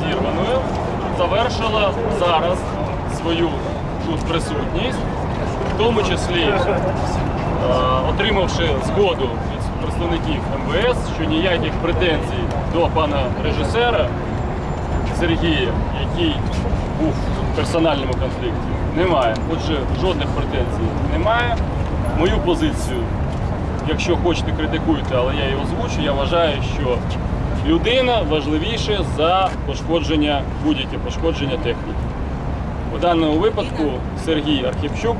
зірваною завершила зараз свою тут присутність, в тому числі е, отримавши згоду від представників МВС, що ніяких претензій до пана режисера Сергія, який був в персональному конфлікті, немає. Отже, жодних претензій немає. Мою позицію, якщо хочете, критикуйте, але я її озвучу. Я вважаю, що людина важливіше за пошкодження будь-яке пошкодження техніки. У даному випадку Сергій Архіпчук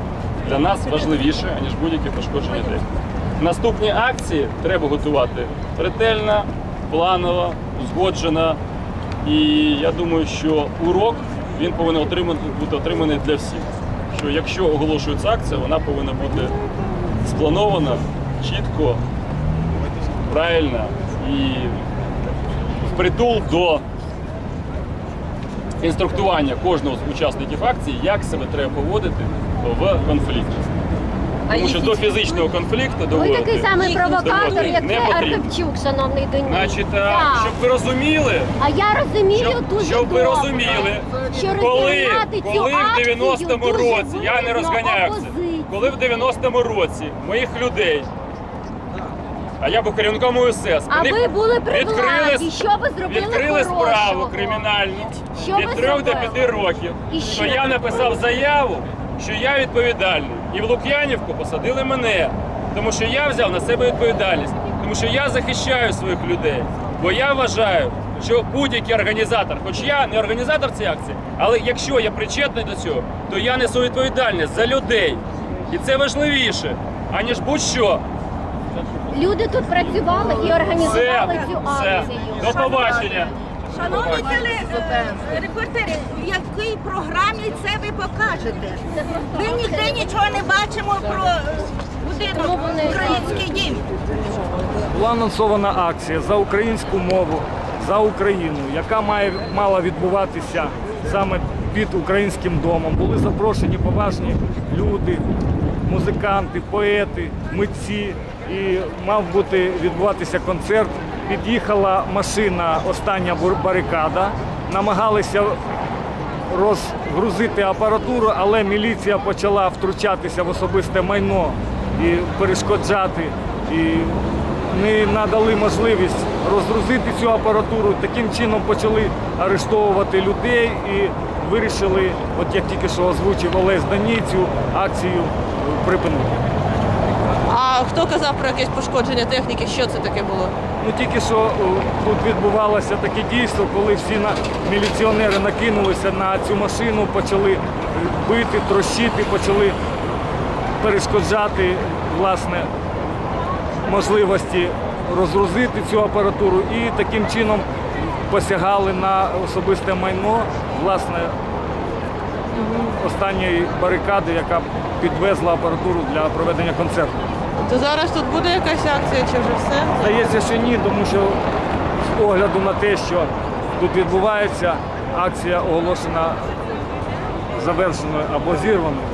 для нас важливіше, ніж будь-яке пошкодження техніки. Наступні акції треба готувати ретельно, планово, узгоджено. І я думаю, що урок він повинен отримати, бути отриманий для всіх. Що якщо оголошується акція, вона повинна бути спланована чітко, правильно і впритул до інструктування кожного з учасників акції, як себе треба поводити в конфлікті. Тому що до фізичного конфлікту Ви доводити такий самий провокатор, доводити як не потрібно. Архипчук, шановний до Значить, а, Так. щоб ви розуміли, А я розумію щоб, дуже щоб ви добре, розуміли, що коли, цю коли в акцію 90-му дуже році, я не вигідно розганяю опозиції. коли в 90-му році моїх людей, а я був керівником УСС, А ви були при владі, що ви зробили відкрили хорошого? справу кримінальну Що ви від 3 до зробили? 5 років, І що що? я написав заяву, що я відповідальний. І в Лук'янівку посадили мене, тому що я взяв на себе відповідальність, тому що я захищаю своїх людей. Бо я вважаю, що будь-який організатор, хоч я не організатор цієї акції, але якщо я причетний до цього, то я несу відповідальність за людей. І це важливіше, аніж будь-що. Люди тут працювали і Все, організували цю все. акцію. До побачення. Шановні телерепортери, в якій програмі це ви покажете? Ми ніде нічого не бачимо про будинок український дім. Була анонсована акція за українську мову, за Україну, яка має мала відбуватися саме під українським домом. Були запрошені поважні люди, музиканти, поети, митці. І мав бути відбуватися концерт. Під'їхала машина, остання барикада, намагалися розгрузити апаратуру, але міліція почала втручатися в особисте майно і перешкоджати. І не надали можливість розгрузити цю апаратуру. Таким чином почали арештовувати людей і вирішили, от як тільки що озвучив Олесь Даній, цю акцію припинити. А хто казав про якесь пошкодження техніки? Що це таке було? Ну тільки що тут відбувалося таке дійство, коли всі на міліціонери накинулися на цю машину, почали е, бити, трощити, почали перешкоджати власне можливості розгрузити цю апаратуру і таким чином посягали на особисте майно власне останньої барикади, яка підвезла апаратуру для проведення концерту. То зараз тут буде якась акція чи вже все? Здається, що ні, тому що з огляду на те, що тут відбувається, акція оголошена завершеною або зірваною.